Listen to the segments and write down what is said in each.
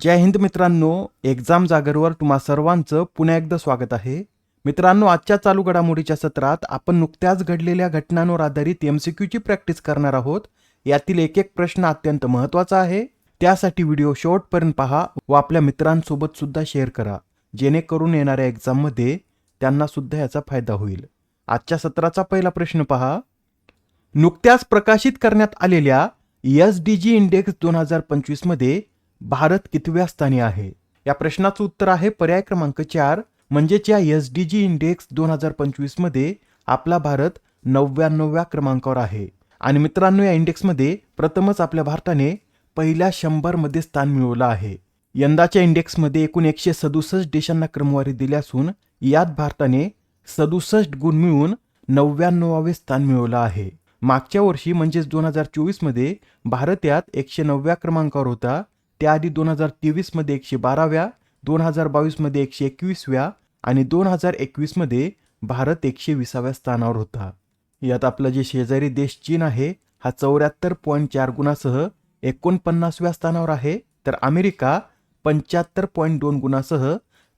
जय हिंद मित्रांनो एक्झाम जागरवर तुम्हा सर्वांचं पुन्हा एकदा स्वागत आहे. मित्रांनो आजच्या चालू घडामोडीच्या सत्रात आपण नुकत्याच घडलेल्या घटनांवर आधारित एम सी क्यूची प्रॅक्टिस करणार आहोत. यातील एक एक प्रश्न अत्यंत महत्त्वाचा आहे. त्यासाठी व्हिडिओ शेवटपर्यंत पहा व आपल्या मित्रांसोबत सुद्धा शेअर करा. जेणेकरून येणाऱ्या एक्झाममध्ये त्यांना सुद्धा याचा फायदा होईल. आजच्या सत्राचा पहिला प्रश्न पहा. नुकत्याच प्रकाशित करण्यात आलेल्या एस डी जी इंडेक्स दोन हजार पंचवीसमध्ये भारत कितव्या स्थानी आहे? या प्रश्नाचं उत्तर आहे पर्याय क्रमांक चार म्हणजेच या एस डी जी इंडेक्स दोन हजार पंचवीसमध्ये आपला भारत नव्याण्णव्या क्रमांकावर आहे. आणि मित्रांनो या इंडेक्समध्ये प्रथमच आपल्या भारताने पहिल्या शंभरमध्ये स्थान मिळवलं आहे. यंदाच्या इंडेक्समध्ये एकूण एकशे सदुसष्ट देशांना क्रमवारी दिली असून यात भारताने सदुसष्ट गुण मिळवून नव्याण्णवावे स्थान मिळवलं आहे. मागच्या वर्षी म्हणजेच दोन हजार चोवीसमध्ये भारत यात एकशे नवव्या क्रमांकावर होता. त्याआधी दोन हजार तेवीसमध्ये एकशे बाराव्या दोन हजार बावीसमध्ये एकशे एकवीसव्या आणि दोन हजार एकवीसमध्ये भारत एकशे विसाव्या स्थानावर होता. यात आपला जे शेजारी देश चीन आहे हा चौऱ्याहत्तर पॉईंट चार गुणासह एकोणपन्नासव्या स्थानावर आहे. तर अमेरिका पंच्याहत्तर पॉईंट दोन गुणासह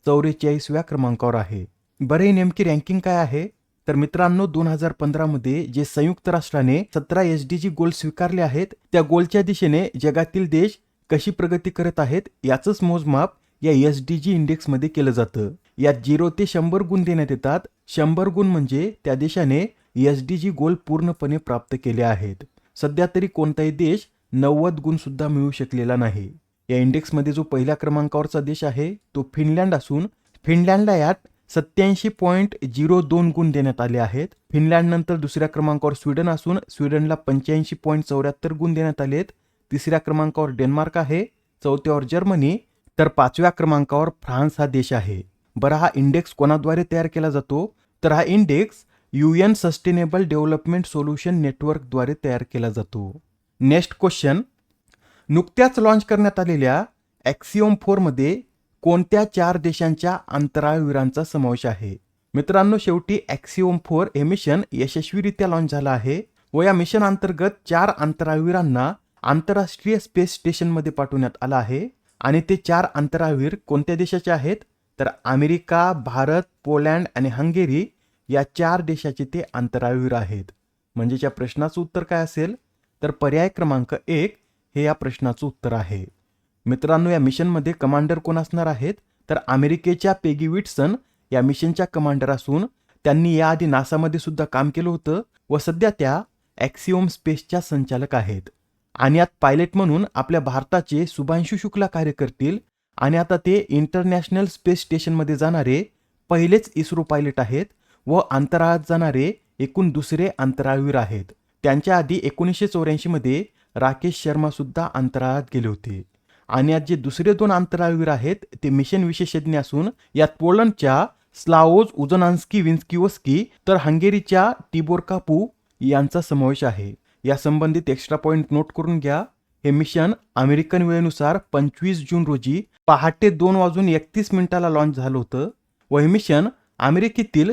चौवेचाळीसव्या क्रमांकावर आहे. बरे नेमकी रँकिंग काय आहे? तर मित्रांनो दोन हजार पंधरामध्ये जे संयुक्त राष्ट्राने सतरा एस डी जी गोल स्वीकारले आहेत त्या गोलच्या दिशेने जगातील देश कशी प्रगती करत आहेत याचंच मोजमाप या एस डी जी इंडेक्समध्ये केलं जातं. यात झिरो ते शंभर गुण देण्यात येतात. शंभर गुण म्हणजे त्या देशाने एस डी जी गोल पूर्णपणे प्राप्त केले आहेत. सध्या तरी कोणताही देश नव्वद गुण सुद्धा मिळू शकलेला नाही. या इंडेक्समध्ये जो पहिल्या क्रमांकावरचा देश आहे तो फिनलँड असून फिनलँडला यात सत्याऐंशी पॉईंट झिरो दोन गुण देण्यात आले आहेत. फिनलँडनंतर दुसऱ्या क्रमांकावर स्वीडन असून स्वीडनला पंच्याऐंशी पॉईंट चौऱ्याहत्तर गुण देण्यात आले आहेत तिसऱ्या क्रमांकावर डेन्मार्क आहे चौथ्यावर जर्मनी तर पाचव्या क्रमांकावर फ्रान्स हा देश आहे. बरं हा इंडेक्स कोणाद्वारे तयार केला जातो? तर हा index U N sustainable development solution नेटवर्कद्वारे तयार केला जातो. Next question. नुकत्याच लॉन्च करण्यात आलेल्या ॲक्सिओम फोरमध्ये कोणत्या चार देशांच्या अंतराळवीरांचा समावेश आहे? मित्रांनो शेवटी ॲक्सिओम फोर हे मिशन यशस्वीरित्या लॉन्च झालं आहे व या मिशन अंतर्गत चार अंतराळवीरांना आंतरराष्ट्रीय स्पेस स्टेशनमध्ये पाठवण्यात आलं आहे. आणि ते चार अंतराळवीर कोणत्या देशाचे आहेत? तर अमेरिका भारत पोलँड आणि हंगेरी या चार देशाचे ते अंतराळवीर आहेत. म्हणजे या प्रश्नाचं उत्तर काय असेल? तर पर्याय क्रमांक एक हे या प्रश्नाचं उत्तर आहे. मित्रांनो या मिशनमध्ये कमांडर कोण असणार आहेत? तर अमेरिकेच्या पेगी विटसन या मिशनच्या कमांडर असून त्यांनी याआधी नासामध्ये सुद्धा काम केलं होतं व सध्या त्या ॲक्सिओम स्पेसच्या संचालक आहेत. आणि यात पायलट म्हणून आपल्या भारताचे शुभांशू शुक्ला कार्य करतील आणि आता ते इंटरनॅशनल स्पेस स्टेशनमध्ये जाणारे पहिलेच इस्रो पायलट आहेत व अंतराळात जाणारे एकूण दुसरे अंतराळवीर आहेत. त्यांच्या आधी एकोणीसशे चौऱ्याऐंशीमध्ये राकेश शर्मासुद्धा अंतराळात गेले होते. आणि आज जे दुसरे दोन अंतराळवीर आहेत ते मिशन विशेषज्ञ असून यात पोलंडच्या स्लाओज उजनान्स्की विन्स्किवस्की तर हंगेरीच्या टिबोर कापू यांचा समावेश आहे. या संबंधित एक्स्ट्रा पॉइंट नोट करून घ्या. हे मिशन अमेरिकन वेळेनुसार पंचवीस जून रोजी पहाटे दोन वाजून एकतीस मिनिटाला लॉन्च झालं होतं व हे मिशन अमेरिकेतील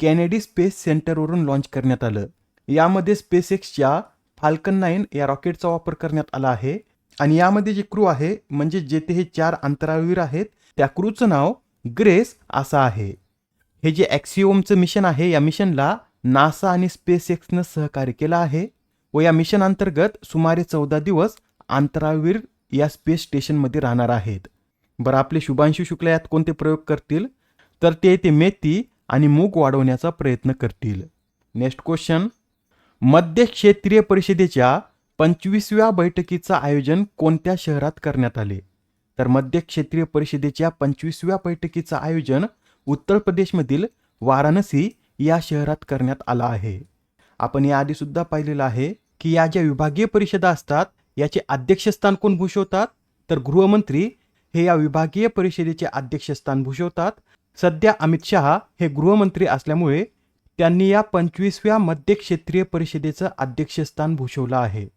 कॅनेडी स्पेस सेंटरवरून लॉन्च करण्यात आलं. यामध्ये स्पेस एक्सच्या फाल्कन नाईन या रॉकेटचा वापर करण्यात आला आहे. आणि यामध्ये जे क्रू आहे म्हणजे जेथे हे चार अंतराळवीर आहेत त्या क्रूचं नाव ग्रेस असं आहे. हे जे ॲक्सिओमचं मिशन आहे या मिशनला नासा आणि स्पेस एक्सनं सहकार्य केलं आहे. व या मिशन अंतर्गत सुमारे चौदा दिवस अंतराळवीर या स्पेस स्टेशनमध्ये राहणार आहेत. बरं आपले शुभांशु शुक्ल यात कोणते प्रयोग करतील? तर ते येथे मेथी आणि मूग वाढवण्याचा प्रयत्न करतील. नेक्स्ट क्वेश्चन मध्य क्षेत्रीय परिषदेच्या पंचवीसव्या बैठकीचं आयोजन कोणत्या शहरात करण्यात आले? तर मध्य क्षेत्रीय परिषदेच्या पंचवीसव्या बैठकीचं आयोजन उत्तर प्रदेशमधील वाराणसी या शहरात करण्यात आलं आहे. आपण याआधी सुद्धा पाहिलेलं आहे की या ज्या विभागीय परिषदा असतात याचे अध्यक्षस्थान कोण भूषवतात? तर गृहमंत्री हे या विभागीय परिषदेचे अध्यक्षस्थान भूषवतात. सध्या अमित शहा हे गृहमंत्री असल्यामुळे त्यांनी या पंचवीसव्या मध्य क्षेत्रीय परिषदेचं अध्यक्षस्थान भूषवलं आहे.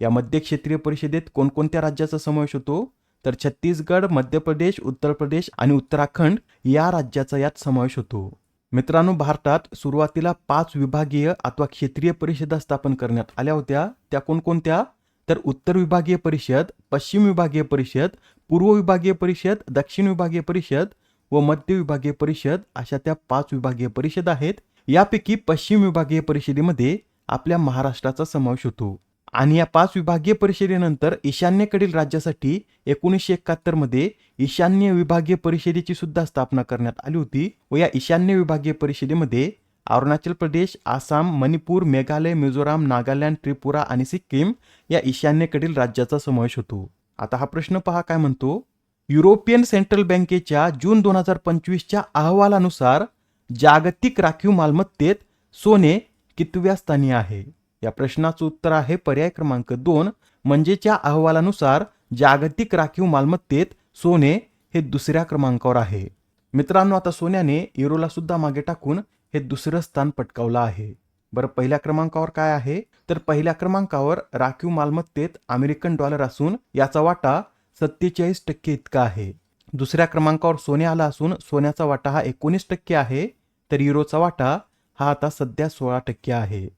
या मध्य क्षेत्रीय परिषदेत कोणकोणत्या राज्याचा समावेश होतो? तर छत्तीसगड मध्य प्रदेश उत्तर प्रदेश आणि उत्तराखंड या राज्याचा यात समावेश होतो. मित्रांनो भारतात सुरुवातीला पाच विभागीय अथवा क्षेत्रीय परिषदा स्थापन करण्यात आल्या होत्या. त्या कोणकोणत्या? तर उत्तर विभागीय परिषद पश्चिम विभागीय परिषद पूर्व विभागीय परिषद दक्षिण विभागीय परिषद व मध्य विभागीय परिषद अशा त्या पाच विभागीय परिषद आहेत. यापैकी पश्चिम विभागीय परिषदेमध्ये आपल्या महाराष्ट्राचा समावेश होतो. आणि या पाच विभागीय परिषदेनंतर ईशान्येकडील राज्यासाठी एकोणीसशे एकाहत्तरमध्ये ईशान्य विभागीय परिषदेची सुद्धा स्थापना करण्यात आली होती व या ईशान्य विभागीय परिषदेमध्ये अरुणाचल प्रदेश आसाम मणिपूर मेघालय मिझोराम नागालँड त्रिपुरा आणि सिक्कीम या ईशान्येकडील राज्याचा समावेश होतो. आता हा प्रश्न पहा काय म्हणतो? युरोपियन सेंट्रल बँकेच्या जून दोन हजार पंचवीसच्या अहवालानुसार जागतिक राखीव मालमत्तेत सोने कितव्या स्थानी आहे? या प्रश्नाचं उत्तर आहे पर्याय क्रमांक दोन. म्हणजेच्या अहवालानुसार जागतिक राखीव मालमत्तेत सोने हे दुसऱ्या क्रमांकावर आहे. मित्रांनो आता सोन्याने युरोला सुद्धा मागे टाकून हे दुसरं स्थान पटकावलं आहे. बरं पहिल्या क्रमांकावर काय आहे? तर पहिल्या क्रमांकावर राखीव मालमत्तेत अमेरिकन डॉलर असून याचा वाटा सत्तेचाळीस टक्के इतका आहे. दुसऱ्या क्रमांकावर सोने आला असून सोन्याचा वाटा हा एकोणीस टक्के आहे तर युरोचा वाटा हा आता सध्या सोळा टक्के आहे.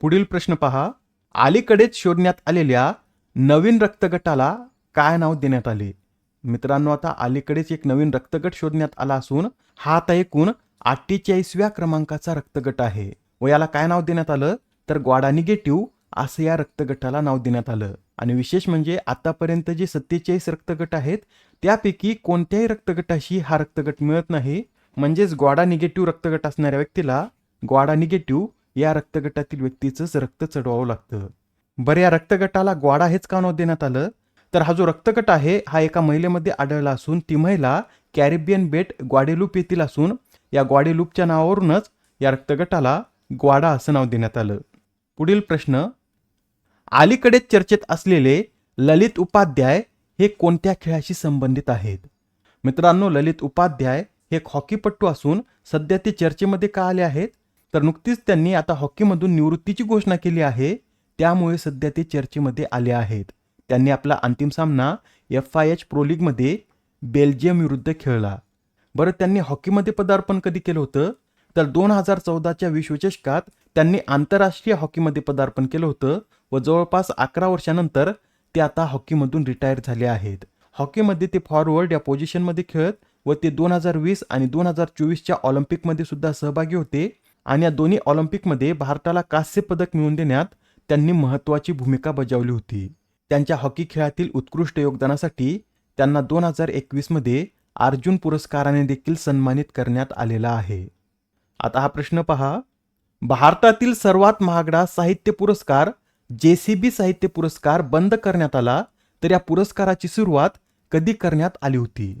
पुढील प्रश्न पहा. अलीकडेच शोधण्यात आलेल्या नवीन रक्तगटाला काय नाव देण्यात आले? मित्रांनो आता अलीकडेच एक नवीन रक्तगट शोधण्यात आला असून हा आता एकूण अठ्ठेचाळीसव्या क्रमांकाचा रक्तगट आहे. व याला काय नाव देण्यात आलं? तर ग्वाडा निगेटिव्ह असं या रक्तगटाला नाव देण्यात आलं. आणि विशेष म्हणजे आतापर्यंत जे सत्तेचाळीस रक्तगट आहेत त्यापैकी कोणत्याही रक्तगटाशी हा रक्तगट मिळत नाही. म्हणजेच ग्वाडा निगेटिव्ह रक्तगट असणाऱ्या व्यक्तीला ग्वाडा निगेटिव्ह या रक्तगटातील व्यक्तीचंच रक्त चढवावं लागतं. बरं या रक्तगटाला ग्वाडा हेच का नाव देण्यात आलं? तर हा जो रक्तगट आहे हा एका महिलेमध्ये आढळला असून ती महिला कॅरिबियन बेट ग्वाडेलूप येथील असून या ग्वाडेलूपच्या नावावरूनच या रक्तगटाला ग्वाडा असं नाव देण्यात आलं. पुढील प्रश्न अलीकडेच चर्चेत असलेले ललित उपाध्याय हे कोणत्या खेळाशी संबंधित आहेत? मित्रांनो ललित उपाध्याय हे हॉकीपट्टू असून सध्या ते चर्चेमध्ये का आले आहेत? तर नुकतीच त्यांनी आता हॉकीमधून निवृत्तीची घोषणा केली आहे. त्यामुळे सध्या ते चर्चेमध्ये आले आहेत. त्यांनी आपला अंतिम सामना एफ आय एच प्रो लीगमध्ये बेल्जियम विरुद्ध खेळला. बरं त्यांनी हॉकीमध्ये पदार्पण कधी केलं होतं? तर दोन हजार चौदाच्या विश्वचषकात त्यांनी आंतरराष्ट्रीय हॉकीमध्ये पदार्पण केलं होतं व जवळपास अकरा वर्षानंतर ते आता हॉकीमधून रिटायर झाले आहेत. हॉकीमध्ये ते फॉरवर्ड या पोझिशनमध्ये खेळत व ते दोन हजार वीस आणि दोन हजार चोवीसच्या ऑलिम्पिकमध्ये सुद्धा सहभागी होते. आणि या दोन्ही ऑलिम्पिकमध्ये भारताला कांस्य पदक मिळवून देण्यात त्यांनी महत्त्वाची भूमिका बजावली होती. त्यांच्या हॉकी खेळातील उत्कृष्ट योगदानासाठी त्यांना दोन हजार एकवीसमध्ये अर्जुन पुरस्काराने देखील सन्मानित करण्यात आलेला आहे. आता हा प्रश्न पहा. भारतातील सर्वात महागडा साहित्य पुरस्कार जेसीबी साहित्य पुरस्कार बंद करण्यात आला तर या पुरस्काराची सुरुवात कधी करण्यात आली होती?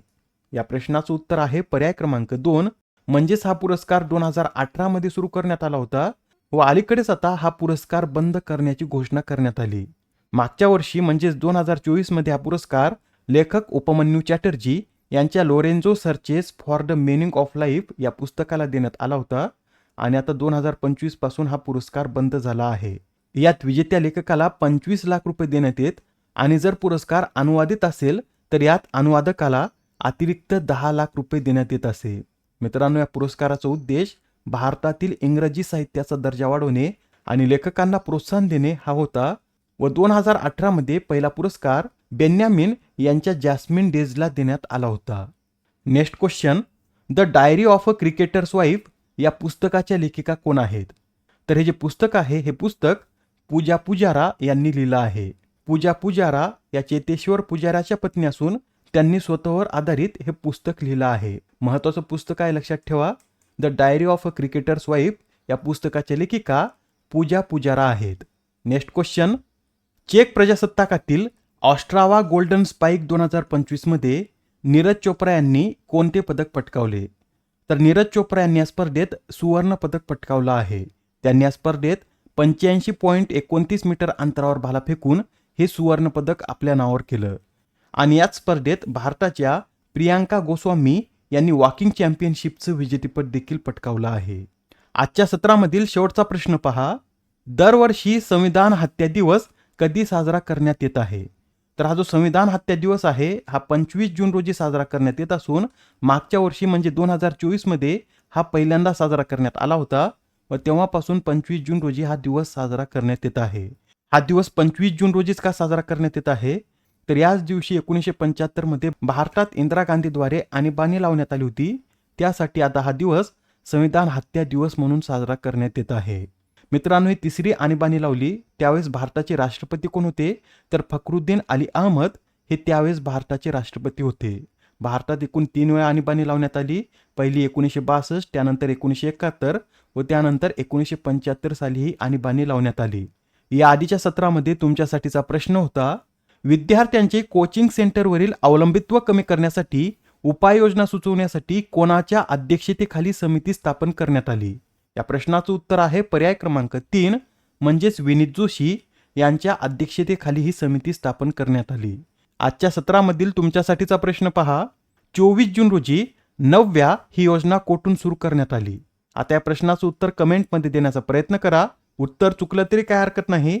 या प्रश्नाचं उत्तर आहे पर्याय क्रमांक दोन म्हणजेच हा पुरस्कार दोन हजार अठरामध्ये सुरू करण्यात आला होता व अलीकडेच आता हा पुरस्कार बंद करण्याची घोषणा करण्यात आली. मागच्या वर्षी म्हणजेच दोन हजार चोवीसमध्ये हा पुरस्कार लेखक उपमन्यू चॅटर्जी यांच्या Lorenzo searches for the meaning of life या पुस्तकाला देण्यात आला होता आणि आता दोन हजार पंचवीसपासून हा पुरस्कार बंद झाला आहे. यात विजेत्या लेखकाला पंचवीस लाख रुपये देण्यात येत आणि जर पुरस्कार अनुवादित असेल तर यात अनुवादकाला अतिरिक्त दहा लाख रुपये देण्यात येत असे. मित्रांनो या पुरस्काराचा उद्देश भारतातील इंग्रजी साहित्याचा दर्जा वाढवणे आणि लेखकांना प्रोत्साहन देणे हा होता व दोन हजार अठरामध्ये पहिला पुरस्कार बेन्यामिन यांच्या जॅस्मिन डेजला देण्यात आला होता. Next question. The diary of a cricketer's wife या पुस्तकाच्या लेखिका कोण आहेत? तर हे जे पुस्तक आहे हे पुस्तक पूजा पुजारा यांनी लिहिलं आहे. पूजा पुजारा या चेतेश्वर पुजाराच्या पत्नी असून त्यांनी स्वतःवर आधारित हे पुस्तक लिहिलं आहे. महत्वाचं पुस्तक आहे लक्षात ठेवा. The diary of a cricketer's wife या पुस्तकाच्या लेखिका पूजा पुजारा आहेत. नेक्स्ट क्वेश्चन चेक प्रजासत्ताकातील ऑस्ट्रावा गोल्डन स्पाईक दोन हजार पंचवीसमध्ये नीरज चोप्रा यांनी कोणते पदक पटकावले? तर नीरज चोप्रा यांनी या स्पर्धेत सुवर्ण पदक पटकावलं आहे. त्यांनी या स्पर्धेत पंच्याऐंशी पॉईंट एकोणतीस मीटर अंतरावर भाला फेकून हे सुवर्ण पदक आपल्या नावावर केलं. आणि याच स्पर्धेत भारताच्या प्रियांका गोस्वामी यांनी वॉकिंग चॅम्पियनशिपचं विजेतेपद देखील पटकावलं आहे. आजच्या सत्रामधील शेवटचा प्रश्न पहा. दरवर्षी संविधान हत्या दिवस कधी साजरा करण्यात येत आहे? तर हा जो संविधान हत्या दिवस आहे हा पंचवीस जून रोजी साजरा करण्यात येत असून मागच्या वर्षी म्हणजे दोन हजार चोवीसमध्ये हा पहिल्यांदा साजरा करण्यात आला होता. व तेव्हापासून पंचवीस जून रोजी हा दिवस साजरा करण्यात येत आहे. हा दिवस पंचवीस जून रोजीच का साजरा करण्यात येत आहे? तर याच दिवशी एकोणीसशे पंच्याहत्तरमध्ये भारतात इंदिरा गांधीद्वारे आणीबाणी लावण्यात आली होती. त्यासाठी आता हा दिवस संविधान हत्या दिवस म्हणून साजरा करण्यात येत आहे. मित्रांनो ही तिसरी आणीबाणी लावली. त्यावेळेस भारताचे राष्ट्रपती कोण होते? तर फखरुद्दीन अली अहमद हे त्यावेळेस भारताचे राष्ट्रपती होते. भारतात एकूण तीन वेळा आणीबाणी लावण्यात आली. पहिली एकोणीसशे बासष्ट त्यानंतर एकोणीसशे एकाहत्तर व त्यानंतर एकोणीसशे पंच्याहत्तर साली ही आणीबाणी लावण्यात आली. या आधीच्या सत्रामध्ये तुमच्यासाठीचा प्रश्न होता विद्यार्थ्यांचे कोचिंग सेंटरवरील अवलंबित्व कमी करण्यासाठी उपाययोजना सुचवण्यासाठी कोणाच्या अध्यक्षतेखाली समिती स्थापन करण्यात आली? या प्रश्नाचं उत्तर आहे पर्याय क्रमांक तीन म्हणजेच विनीत जोशी यांच्या अध्यक्षतेखाली ही समिती स्थापन करण्यात आली. आजच्या सत्रामधील तुमच्यासाठीचा प्रश्न पहा. चोवीस जून रोजी नवव्या ही योजना कोठून सुरू करण्यात आली? आता या प्रश्नाचं उत्तर कमेंटमध्ये देण्याचा प्रयत्न करा. उत्तर चुकलं तरी काय हरकत नाही.